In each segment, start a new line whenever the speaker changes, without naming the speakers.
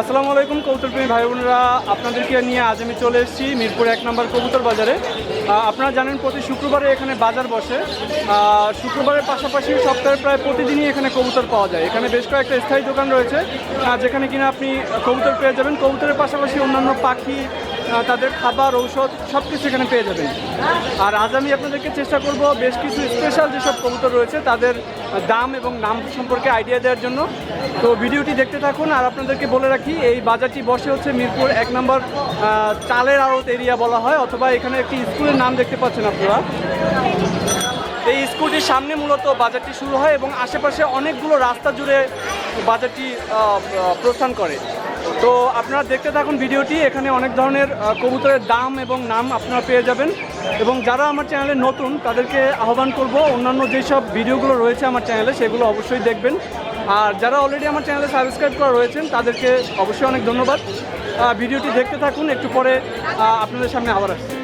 আসসালামু আলাইকুম, কবুতর প্রেমী ভাই বোনেরা। আপনাদেরকে নিয়ে আজ আমি চলে এসেছি মিরপুর এক নম্বর কবুতর বাজারে। আপনারা জানেন প্রতি শুক্রবারে এখানে বাজার বসে। শুক্রবারের পাশাপাশি সপ্তাহে প্রায় প্রতিদিনই এখানে কবুতর পাওয়া যায়। এখানে বেশ কয়েকটা স্থায়ী দোকান রয়েছে যেখানে কিনা আপনি কবুতর পেয়ে যাবেন। কবুতরের পাশাপাশি অন্যান্য পাখি তাদের খাবার, ঔষধ সব কিছু এখানে পেয়ে যাবেন। আর আজ আমি আপনাদেরকে চেষ্টা করব বেশ কিছু স্পেশাল যেসব কবুতর রয়েছে, তাদের দাম এবং নাম সম্পর্কে আইডিয়া দেওয়ার জন্য। তো ভিডিওটি দেখতে থাকুন, আর আপনাদেরকে বলে রাখি, এই বাজারটি বসে হচ্ছে মিরপুর এক নম্বর চালের আড়ত এরিয়া বলা হয়, অথবা এখানে একটি স্কুলের নাম দেখতে পাচ্ছেন আপনারা। এই স্কুলটির সামনে মূলত বাজারটি শুরু হয় এবং আশেপাশে অনেকগুলো রাস্তা জুড়ে বাজারটি প্রস্থান করে। তো আপনারা দেখতে থাকুন ভিডিওটি, এখানে অনেক ধরনের কবুতরের দাম এবং নাম আপনারা পেয়ে যাবেন। এবং যারা আমার চ্যানেলে নতুন, তাদেরকে আহ্বান করব, অন্যান্য যেসব ভিডিওগুলো রয়েছে আমার চ্যানেলে, সেগুলো অবশ্যই দেখবেন। আর যারা অলরেডি আমার চ্যানেলে সাবস্ক্রাইব করা রয়েছেন, তাদেরকে অবশ্যই অনেক ধন্যবাদ। ভিডিওটি দেখতে থাকুন, একটু পরে আপনাদের সামনে আবার আসছি।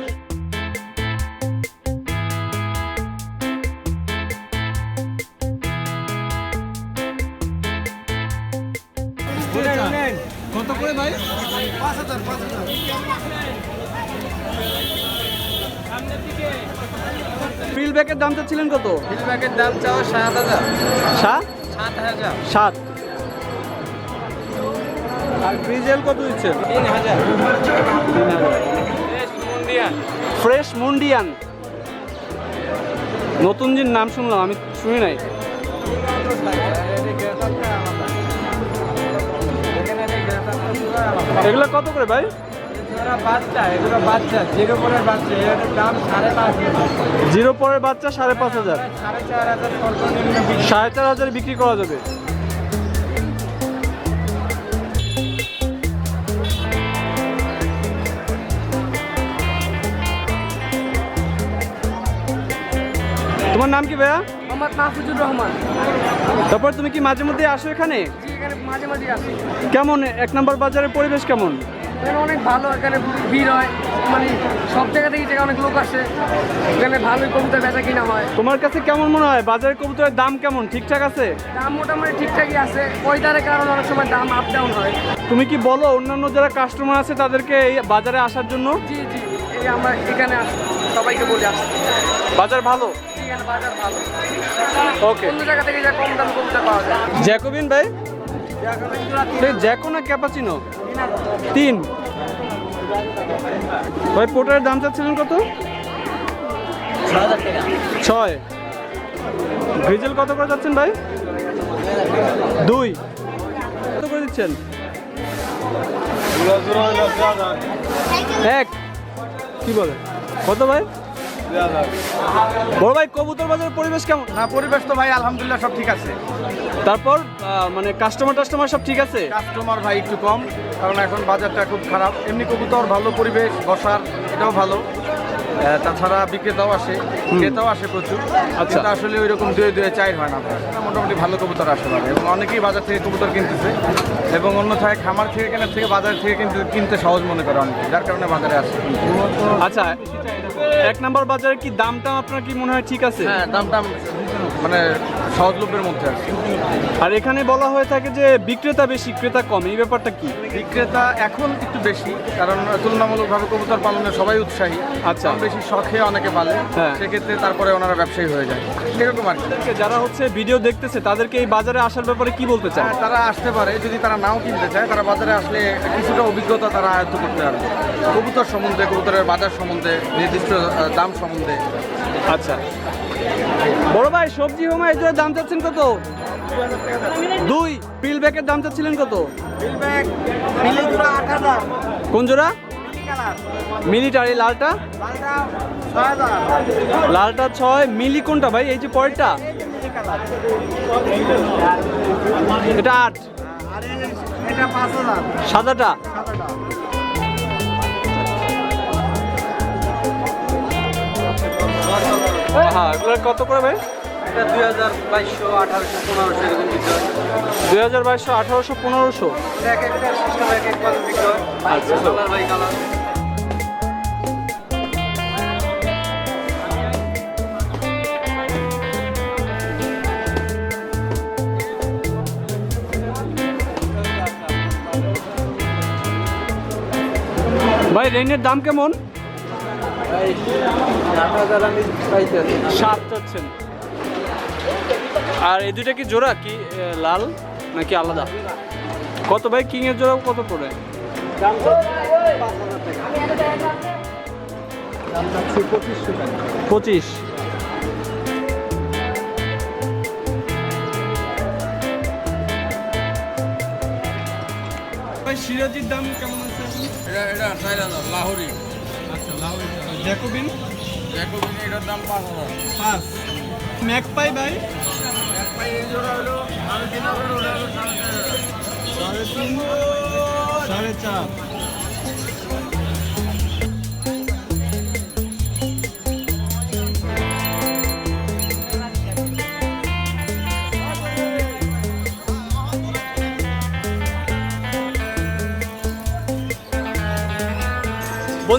করে ভাই ফিল ব্যাগের দাম চাচ্ছিলেন কত
ফিডব্যাকের দাম চাও সাত হাজার।
সাত?
সাত হাজার।
সাত। আর ফ্রিজেল কত দিচ্ছেন
তিন হাজার।
তিন হাজার।
মুন্ডিয়ান
ফ্রেশ মুন্ডিয়ান নতুন যে নাম শুনলাম আমি শুনি নাই। এগুলো কত করে ভাই?
বাচ্চা এগুলো বাচ্চা জিরো পরের বাচ্চা এর দাম সাড়ে পাঁচ
জিরো পরের বাচ্চা সাড়ে পাঁচ হাজার।
সাড়ে চার হাজার
সাড়ে চার হাজারে বিক্রি করা যাবে। তোমার নাম কি ভাইয়া?
মোহাম্মদ মাহফুজুর রহমান।
তারপর তুমি কি মাঝে মধ্যে আসো এখানে?
জি এখানে মাঝে মাঝে আসি।
কেমন? এক নম্বর বাজারের পরিবেশ কেমন?
এখানে অনেক ভালো এখানে ভিড় হয়। মানে সব জায়গা থেকে জায়গা অনেক লোক আসে। এখানে ভালোই কবুতর বেচা কিনা হয়।
তোমার কাছে কেমন মনে হয়? বাজারের কবুতরের দাম কেমন? ঠিকঠাক আছে?
দাম মোটামুটি ঠিকঠাকই আছে। ওয়েদারের কারণে অনেক সময় দাম আপ ডাউন হয়।
তুমি কি বলো অন্যান্য যারা কাস্টমার আছে তাদেরকে এই বাজারে আসার জন্য?
জি জি এই আমরা এখানে সবাইকে বলি আসছি এখানে বাজার ভালো?
ওকে
জায়গা থেকে যা কম দাম কবুতর পাওয়া যায়।
জ্যাকোবিন ভাই? জ্যাকো না ক্যাপাচিনো? তিন। ভাই পোটারের দাম চাচ্ছিলেন কত? ছয় গ্রিজেল কত করে যাচ্ছেন ভাই? দুই। কত করে দিচ্ছেন? এক। কি বলে? কত ভাই? বড় ভাই কবুতর বাজারের পরিবেশ কেমন?
না পরিবেশ তো ভাই আলহামদুলিল্লাহ সব ঠিক আছে।
তারপর আহ, মানে কাস্টমার টাস্টমার সব ঠিক আছে?
কাস্টমার ভাই একটু কম কারণ এখন বাজারটা খুব খারাপ। এমনি কবুতর ভালো পরিবেশ বসার এটাও ভালো। আহ, তাছাড়া বিক্রেতাও আসে ক্রেতাও আসে প্রচুর।
আচ্ছা।
কিন্তু আসলে ওই রকম দুয়ে দুয়ে চাই হয় না ভাই। মোটামুটি ভালো কবুতর আসে ভাই। এবং অনেকেই বাজার থেকে কবুতর কিনতেছে। এবং অন্যথায় খামার থেকে কেনার থেকে বাজার থেকে কিন্তু কিনতে সহজ মনে করে অনেকে যার কারণে বাজারে আসে।
আচ্ছা এক নাম্বার বাজারে কি দামটা আপনার কি মনে হয় ঠিক আছে?
হ্যাঁ দাম দাম মানে সহজলভ্যের মধ্যে আছে।
আর এখানে বলা হয়ে থাকে যে বিক্রেতা বেশি ক্রেতা কম এই ব্যাপারটা কি?
বিক্রেতা এখন একটু বেশি কারণ তুলনামূলকভাবে কবুতর পালনে সবাই উৎসাহী।
আচ্ছা।
বেশি শখে অনেকে পালে
হ্যাঁ।
সেক্ষেত্রে তারপরে ওনারা ব্যবসায়ী হয়ে যায়। এরকম আর
যারা হচ্ছে ভিডিও দেখতেছে তাদেরকে এই বাজারে আসার ব্যাপারে কি বলতে চান?
হ্যাঁ, তারা আসতে পারে যদি তারা নাও কিনতে চায় তারা বাজারে আসলে কিছুটা অভিজ্ঞতা তারা আয়ত্ত করতে পারবে। কবুতর সম্বন্ধে কবুতরের বাজার সম্বন্ধে নির্দিষ্ট দাম সম্বন্ধে।
আচ্ছা। বড় ভাই সবজি হোমা এই দাম চাচ্ছেন কত? দুই পিল ব্যাগের দাম চাচ্ছিলেন কত? কোন জোড়া? মিলিটার এই লালটা? লালটা ছয় মিলি কোনটা ভাই? এই যে পরেরটা? এটা আট। সাদাটা। হ্যাঁ কত করে ভাই?
দুই হাজার বাইশশো আঠারোশো পনেরোশো এরকম বিক্রি হয়।
দুই হাজার বাইশশো আঠারোশো পনেরোশো?
এক একটা সিস্টেম এক এক বিক্রি হয়।
আচ্ছা।
কালার বাই কালার
ভাই রেনের দাম কেমন? সাত চাচ্ছেন। আর এই দুইটা কি জোড়া কি লাল নাকি আলাদা? কত ভাই কিং এর জোড়া কত পড়ে? পঁচিশ ভাই সিরাজির দাম কেমন আছে
এটা এটা লাহোরি।
আচ্ছা লাউরি জ্যাকোবিন?
জ্যাকোবিন এটার দাম পাঁচ হাজার।
পাঁচ। ম্যাক পাই ভাই সাড়ে তিন সাড়ে চার।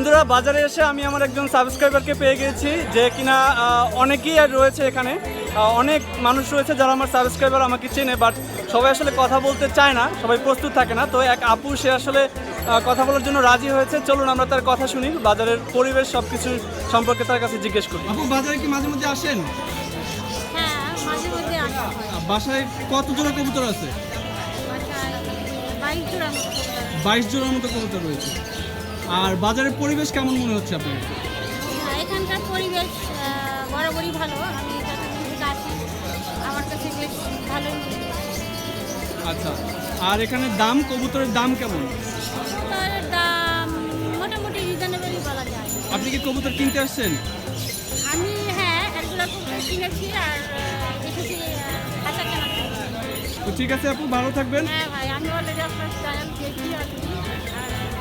বন্ধুরা বাজারে এসে আমি আমার একজন সাবস্ক্রাইবারকে পেয়ে গেছি যে কিনা অনেকেই আর রয়েছে এখানে। অনেক মানুষ রয়েছে যারা আমার সাবস্ক্রাইবার আমাকে চেনে বাট সবাই আসলে কথা বলতে চায় না সবাই প্রস্তুত থাকে না। তো এক আপু সে আসলে কথা বলার জন্য রাজি হয়েছে। চলুন আমরা তার কথা শুনি বাজারের পরিবেশ সব কিছু সম্পর্কে তার কাছে জিজ্ঞেস করি। আপু বাজারে কি মাঝে মধ্যে আসেন?
হ্যাঁ মাঝে মধ্যে আসা।
বাসায় কত জোড়া কবুতর আছে। বাইশ জোড়ার মতো কবুতর রয়েছে। আর বাজারের পরিবেশ কেমন মনে হচ্ছে আপনার?
হ্যাঁ, এখানকার পরিবেশ বরাবরই ভালো। আমি আসি আমার কাছে বেশ হয়।
আচ্ছা আর এখানে দাম কবুতরের দাম কেমন?
দাম মোটামুটি রিজনেবলই বলা যায়।
আপনি কি কবুতর কিনতে আসছেন?
আমি হ্যাঁ কিনেছি আর আহ, আশা কেনা
তো ঠিক আছে আপু ভালো থাকবেন।
হ্যাঁ ভাই আমি অলরেডি আপনার দেখি আর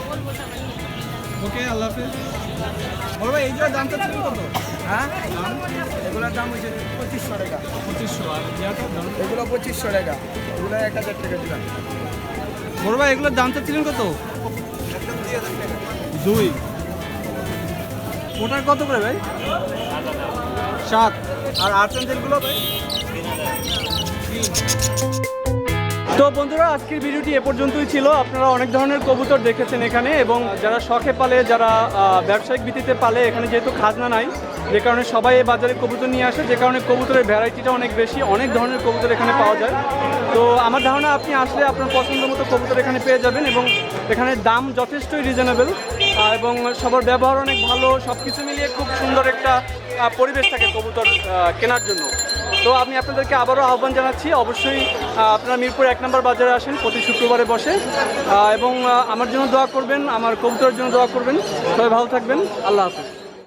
বলব সবাই
ওকে আল্লাহ হাফেজ। বড় ভাই এই যে দামটা কত?
হ্যাঁ? এগুলোর দাম হচ্ছে পঁচিশশো টাকা।
পঁচিশশো আর ইয়াটার দাম?
এগুলো পঁচিশশো টাকা এগুলো এক হাজার টাকা দিলাম।
বড় ভাই এগুলোর দামটা ছিলেন কত? দুই ওটার কত করে ভাই? সাত। আর আর্সেন্টেলগুলো ভাই? তো বন্ধুরা, আজকের ভিডিওটি এ পর্যন্তই ছিল। আপনারা অনেক ধরনের কবুতর দেখেছেন এখানে এবং যারা শখে পালে, যারা ব্যবসায়িক ভিত্তিতে পালে, এখানে যেহেতু খাজনা নাই, যে কারণে সবাই এই বাজারে কবুতর নিয়ে আসে। যে কারণে কবুতরের ভ্যারাইটিটা অনেক বেশি, অনেক ধরনের কবুতর এখানে পাওয়া যায়। তো আমার ধারণা, আপনি আসলে আপনার পছন্দ মতো কবুতর এখানে পেয়ে যাবেন এবং এখানে দাম যথেষ্টই রিজনেবল এবং সবার ব্যবহার অনেক ভালো সব কিছু মিলিয়ে খুব সুন্দর একটা পরিবেশ থাকে কবুতর কেনার জন্য। তো আমি আপনাদেরকে আবারও আহ্বান জানাচ্ছি, অবশ্যই আপনারা মিরপুর এক নম্বর বাজারে আসেন, প্রতি শুক্রবারে বসে। এবং আমার জন্য দোয়া করবেন, আমার কবুতরের জন্য দোয়া করবেন। সবাই ভালো থাকবেন, আল্লাহ হাফিজ।